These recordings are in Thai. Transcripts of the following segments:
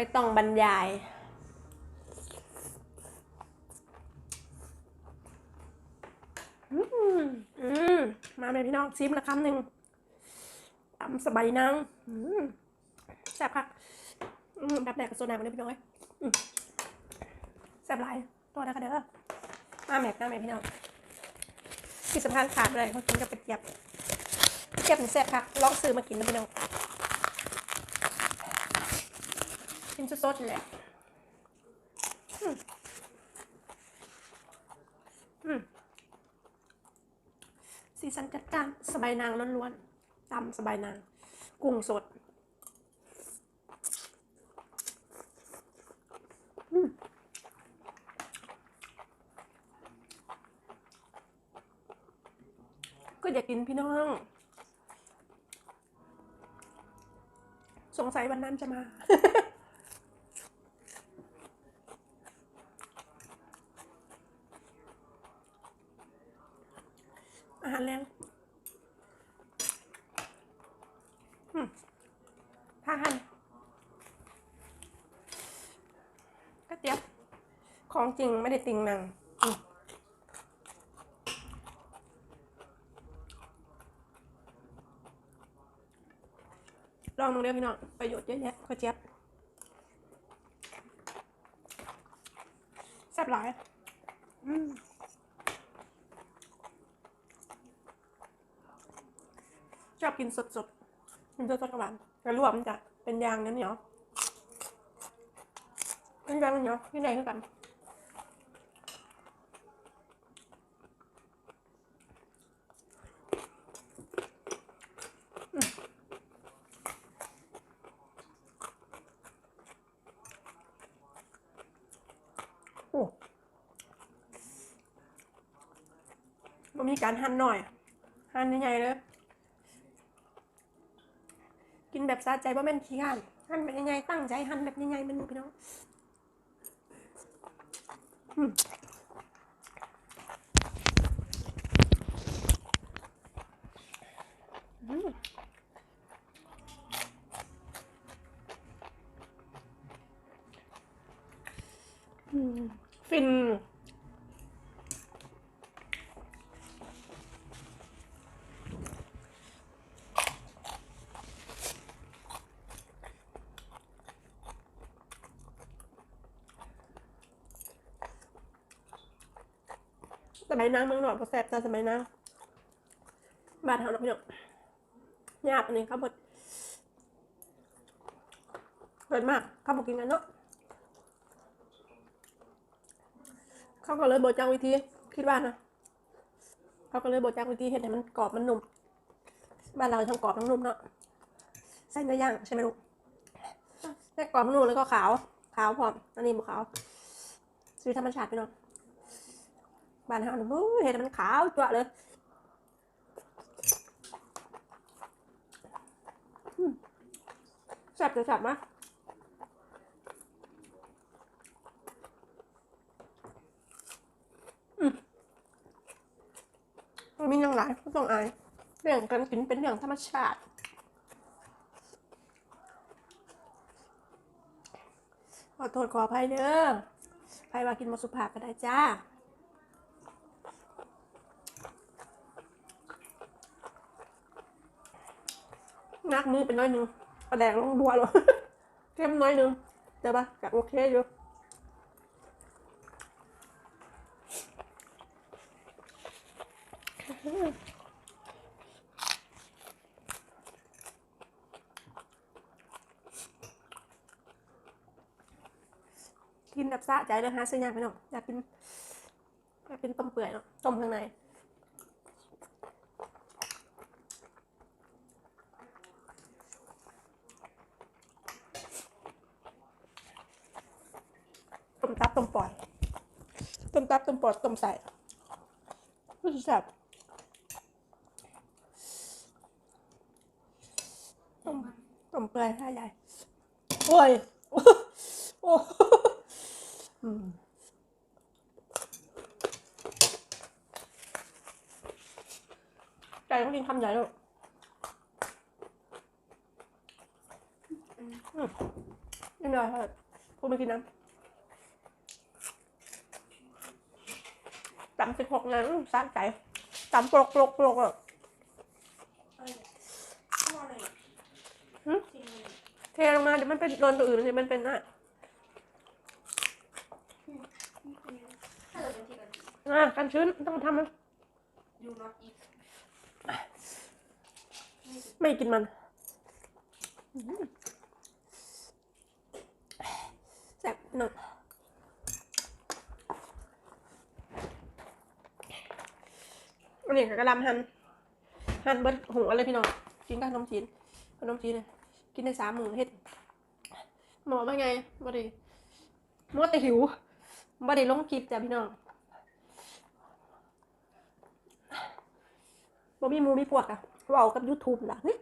ไม่ต้องบรรยาย อืมอืมมาเลยพี่น้องซิมละคำหนึ่งตำสบายนางอืมแซ่บค่ะอืมแบบแดกกับโซดามาเลยพี่น้องเอ้ยแซ่บหลายตัวนะคะเด้อมาแม็กมาแม็กพี่น้องที่สำคัญขาดเลยเขากินกับกระเจี๊ยบเจี๊ยบนี่แซ่บค่ะลองซื้อมากินนะพี่น้อง กินสดๆนี่แหละอืมอืมสีสันจัดจ้านสบายนางล้วนๆตำสบายนาง กุ้งสดก็อยากกินพี่น้อง สงสัยวันนั้นจะมา อาหารแรงอืมทานหันกระเจี๊ยบ ของจริงไม่ได้ติงนางลองมึงเด้อพี่น้องประโยชน์เยอะแยะกระเจี๊ยบแซ่บหลายอืมชอบกินสดๆกินสดๆกับหวานกระลวกมันจะเป็นยางนั้นเหนียวเป็นยางเหนียวที่ไหนคือกัน อืมโอ้มันมี การหั่นหน่อย หั่นยังไงเลยกินแบบสะใจว่าแม่นขี้ข้านหั่นแบบยังไงตั้งใจหั่นแบบยังไงมันพี่น้องอืมอืมอืมฟิน มัยนางเมืองหนวดพอแซ่บแต่สมัยนางบ้านเฮาเนาะพี่น้องยากอันนี้ครับดเกิดมากเขาบอกกินกันเนาะเขาก็เลยบอกจ้างวิธีคิดว่านะเขาก็เลยบอกจ้างวิธีเห็นให้มันกรอบมันนุ่มบ้านเราทั้งกรอบทั้งนุ่มเนาะใส่เนื้อย่างใช่ไหมลูกใส่กรอบนุ่มแล้วก็ขาว ขาวพร้อมอันนี้บุขาวซื้อธรรมชาติพี่น้อง บ้านเฮาเนี่ยมู้ยเห็นมันขาวจั่วเลยอืมแซ่บจะแซ่บมะอืมมันมีอย่างหลายไม่ต้องอายเรื่องการกินเป็นเรื่องธรรมชาติขอโทษขออภัยเด้อใครว่ากินมาสุภาพก็ได้จ้า นักมือเป็นน้อยนึงกระแดงลงบัวเลยเข้มน้อยนึงเดี๋ยวปะกับโอเคอยู่กินแบบสะใจเลยฮะซื้อยากไปหน่อยอยากกินอยากกินต้มเปื่อยเนาะต้มข้างใน ต้มตับต้มปอดต้มตับต้มปอดต้มใส่รู้สึกแซ่บต้มต้มเปื่อยท่าใหญ่โอ้ยโอ้อืมไก่ต้องกินคำใหญ่ลูกอืมกินเลยพูดไม่กินน้ำ จำสิบหกนะอื้อสะใจจำปลกปลกปลกอะเทลงมาเดี๋ยวมันเป็นโดนตัวอื่นเดี๋ยวมันเป็นอะอะกันชื้นต้องทำมัน You not eat ไม่กินมันอื้อหือแซ่บหน่อยอั นี้ก็กระลำหั่นหั่นเบิดหัวเลยพี่น้องกินกับขนมจีนขนมจีนเนี่ยกินได้สามมื้อเฮ็ดหมอว่าไงบ่ได้มัวแต่หิวบ่ได้ลงคลิปจ้ะพี่น้องบ่มีหมูมีพวกอะเว้ากับ YouTube ล่ะเฮ้ย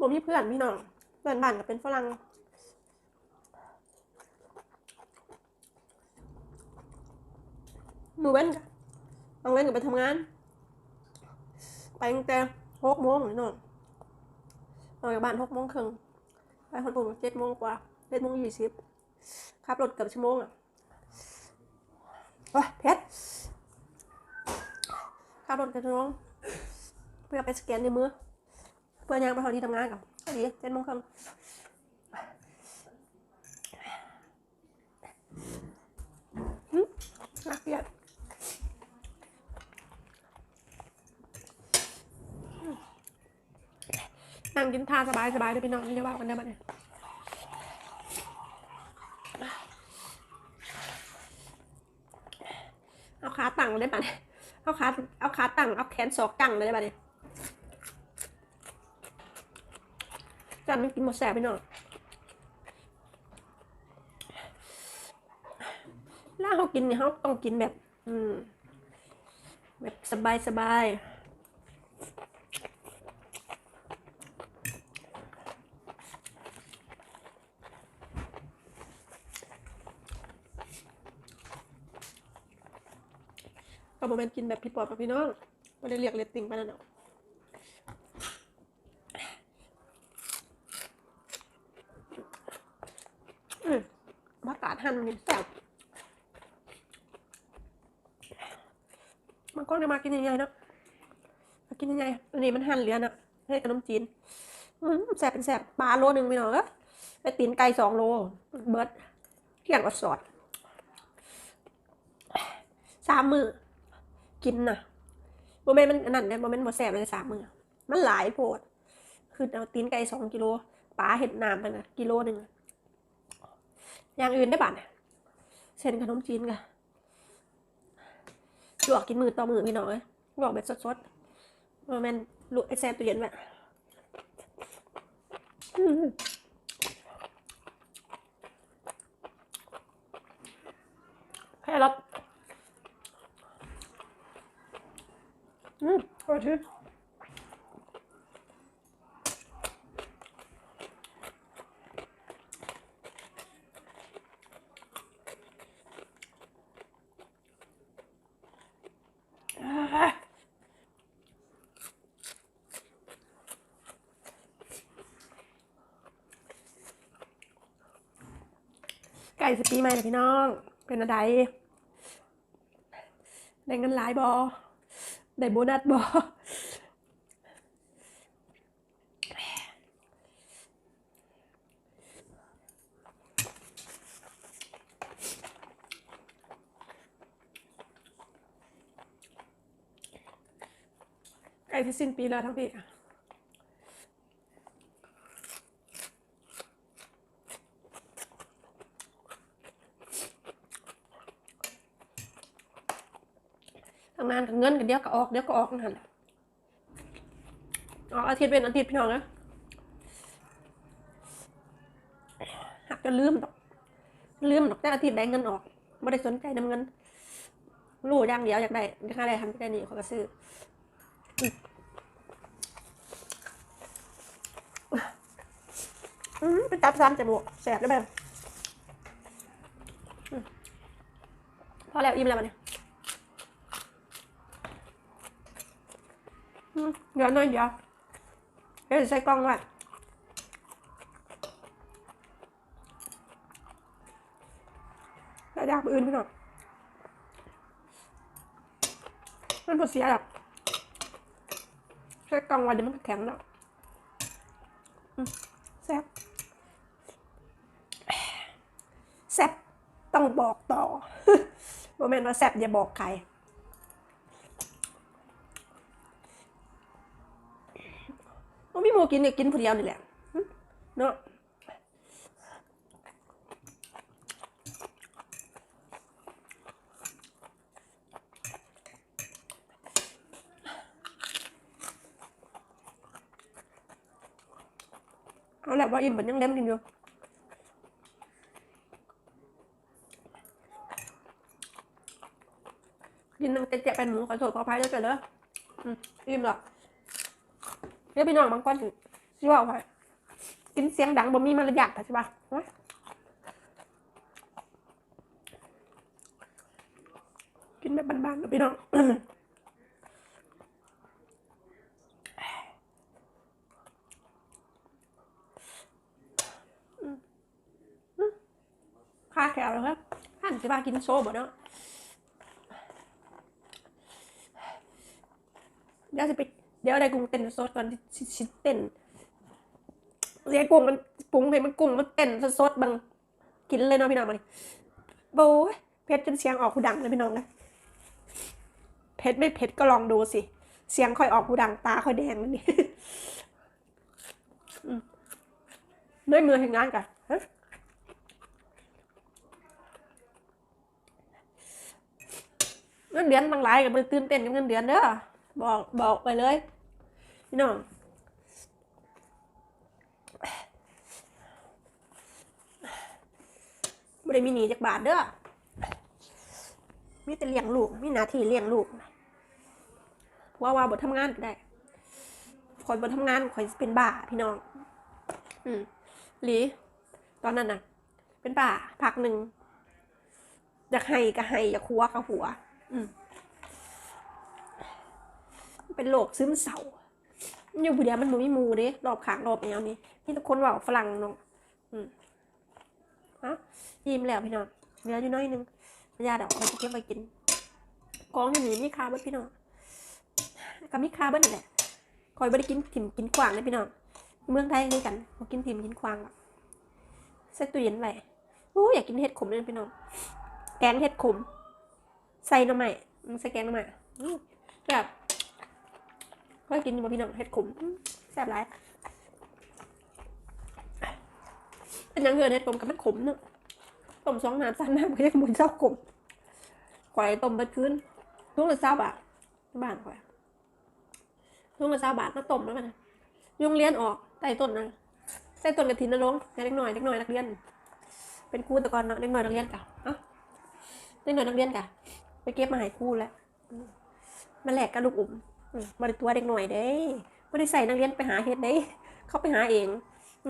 บ่มีเพื่อนพี่น้องเพื่อนบ้านก็เป็นฝรั่ง มือเว้นกันบางเว้นก็ไปทำงาน ไปตั้งแต่หกโมงนี่น้องออกจากบ้านหกโมงครึ่งไปคนปุ่นเจ็ดโมงกว่าเจ็ดโมงยี่สิบขับรถเกือบชั่วโมงอะโอ้ยเพชรขับรถเกือบชั่วโมงเพื่อไปสแกนในมือ เพื่อยังไปทำที่ทำงานกับพอดีเจ็ดโมงครึ่งหึน่าเกลียด นั่งกินทาสบายสบายเลยพี่น้องนี่จะว่ากันได้บ้างเนี่ยเอาขาตั้งได้ปะเนี่ยเอาขาเอาขาตั้งเอาแขนศอกตั้งเลยได้ปะเนี่ยจันไม่กินหมดแสบพี่น้องล่าเขากินเนี่ยเขาต้องกินแบบ อืม แบบสบายสบาย ก็โมเมนต์กินแบบพี่ปอบกับพี่น้องไม่ได้เรียกเลตติ้งไปนั่นหรอกมผักาดหั่นนี่แซ่บบางคนจะมากินยังไงเนาะมากินยังไงอันนี้มันหั่นเหลือนะให้ขนมจีนอืมแซ่บเป็นแซ่บปลาโลหนึ่งพี่น้องก็ไอตีนไก่สองโล เบิร์ดเที่ยงก็สอดสามมือ กินนะโมเมนต์มันอันนั่นเนี่ยโมเมนต์หมดแสบเลยสามมือมันหลายโพดคือเอาตีนไก่สองกิโลปลาเห็ดน้ำไปนะกิโลหนึ่งอย่างอื่นได้บ้านเนี่ยเส้นขนมจีนกะลวกกินมือต่อมือพี่น้อยลวกแบบสดๆโมเมนต์ลวกไอแซ่บตัวเย็นแบบแค่รับ อืมอร่อยที่ไก่สปีใหม่นะพี่น้อง เป็นอะไรได้เงินหลายบอ ได้โบนัสบอใกล้ที่สิ้นปีแล้วทั้งปีค่ะทำงานกับ เงินกันเดี๋ยวก็ออกเดี๋ยวก็ออกนั่นแหละออกอาทิตย์เป็นอาทิตย์พี่น้องนะหักจะลืมดอกลืมดอกแต่อาทิตย์ได้เงินออกไม่ได้สนใจนำเงินรู้อย่างเดียวอยากได้อยากได้ทำได้นี่เขาก็ซื้อืมไปจับซ้ำจมูกแสบได้แบบพอแล้วอิ่มแล้วมันเนี่ย อืม เดี๋ยวหน่อยเดี๋ยวเดี๋ยวใส่กล้องไว้แล้วยาอื่นพี่น้องมันพอเสียหรอกใส่กล้องไว้เดี๋ยวมันแข็งแล้วอืมแซ่บแซ่บต้องบอกต่อโมเมนต์ว่าแซ่บอย่าบอกใคร ว่ามีหมูกินเนี่ยกินผู้เดียวนี่แหละเนาะเอาแหละว่าอิ่มมันยังเล่มกินอยู่กินน้ำเจ๊ะเป็นหมูขอโทษขออภัยด้วยกันเด้ออืมอิ่มหรอก เดี๋ยวพี่น้องบางคนสิว่าไปกินเสียงดังบ่มีมารยาทใช่ปะกินแบบบ้านๆนะพี่น้องค่าแขวแล้วครับท่านสิว่ากินโซ่บ่เนาะเดี๋ยวจะไป เดี๋ยวอะไรกุ้งเต้นสดก่อนชิชิเต้นเรียกกุ้งมันปรุงให้มันกุ้งมันเต้นสดบางกินเลยเนาะพี่น้องมาโบ้เผ็ดจนเสียงออกหูดังเลยพี่น้องนะเผ็ดไม่เผ็ดก็ลองดูสิ เสียงค่อยออกหูดังตาค่อยแดงนี่อืมด้วยมือแห่งงานกันเงินเดือนบางหลายกับมันตื่นเต้นกับเงินเดือนเด้อบอกบอกไปเลย พี่น้องไม่ได้มีหนีจากบาทเด้อ มีแต่เลี้ยงลูก มีหน้าที่เลี้ยงลูกเพราว่าบททำงานก็ได้คอยบททำงานคอยเป็นบ้าพี่น้อง อืมหลีตอนนั้นน่ะ เป็นบ้าพักหนึ่งอยากให้ก็ให้อยากหัวก็หัว อืมเป็นโรคซึมเศร้า อยู่ผู้เดียวมันบ่มีหมูเด้รอบข้างรอบแนวนี้มีทุกคนเว่าฝรั่งเนาะอืมฮะยิ้มแล้วพี่น้องเหลืออยู่น้อยนึงยาดอกเราจะเก็บไว้กินกองอยู่นี่มีคาเบิ้พี่น้องกับมีคาเบิ้นี่แหละคอยบ่ได้กินถิ่มกินขวางเลยพี่น้องเมืองไทยด้วยกันบ่กินถิ่มกินขวางหรอกใส่ตู้เย็นไว้โอ้ยอยากกินเห็ดขมเลยพี่น้องแกงเห็ดขมใส่หน่อไม้ใส่แกงหน่อไม้แบบ เคยกินอยู่บ่พี่น้องเห็ดขมแซ่บหลายเป็นยังเหือเห็ดขมกับมันขมเนาะต้มสองน้ำสามน้ำก็ยังบุญเศร้าขมข่อยต้มไปคืนทุกละเศร้าบาทบ้านข่อยทุกละเศร้าบาทมาต้มแล้วมันยุงเลี้ยนออกใต้ต้นนะใต้ต้นกระถินนะลงเล็กหน่อยเล็กหน่อยนักเรียน เป็นครูแต่ก่อนเนาะเล็กหน่อยนักเรียนกะเนาะเล็กหน่อยนักเรียนกะไปเก็บมาให้ครูแล้วมาแหลกกับลูกอุ่ม บริตัวเด็กหน่อยเด้ไม่ได้ใส่นักเรียนไปหาเฮ็ดเด้ เขาไปหาเอง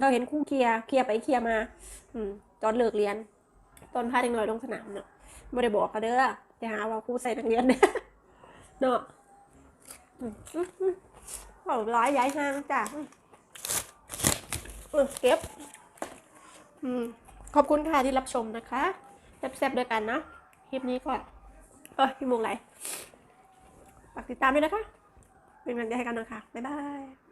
เขาเห็นคู่เคลียเคลียไปเคลียมาอืมตอนเลิกเรียน ตอนพาเด็กหน้อยลงสนามเนาะไม่ได้บอกเขาเด้อจะหาว่าครูใส่นักเรียนเด้เนาะเอาร้ายย้ายห้างจ้ะเก็บขอบคุณค่ะที่รับชมนะคะแซ่บๆด้วยกันเนาะคลิปนี้ก็เออพี่มุงไหลฝากติดตามด้วยนะคะ เป็นกำลังใจให้กันนะคะบ๊ายบาย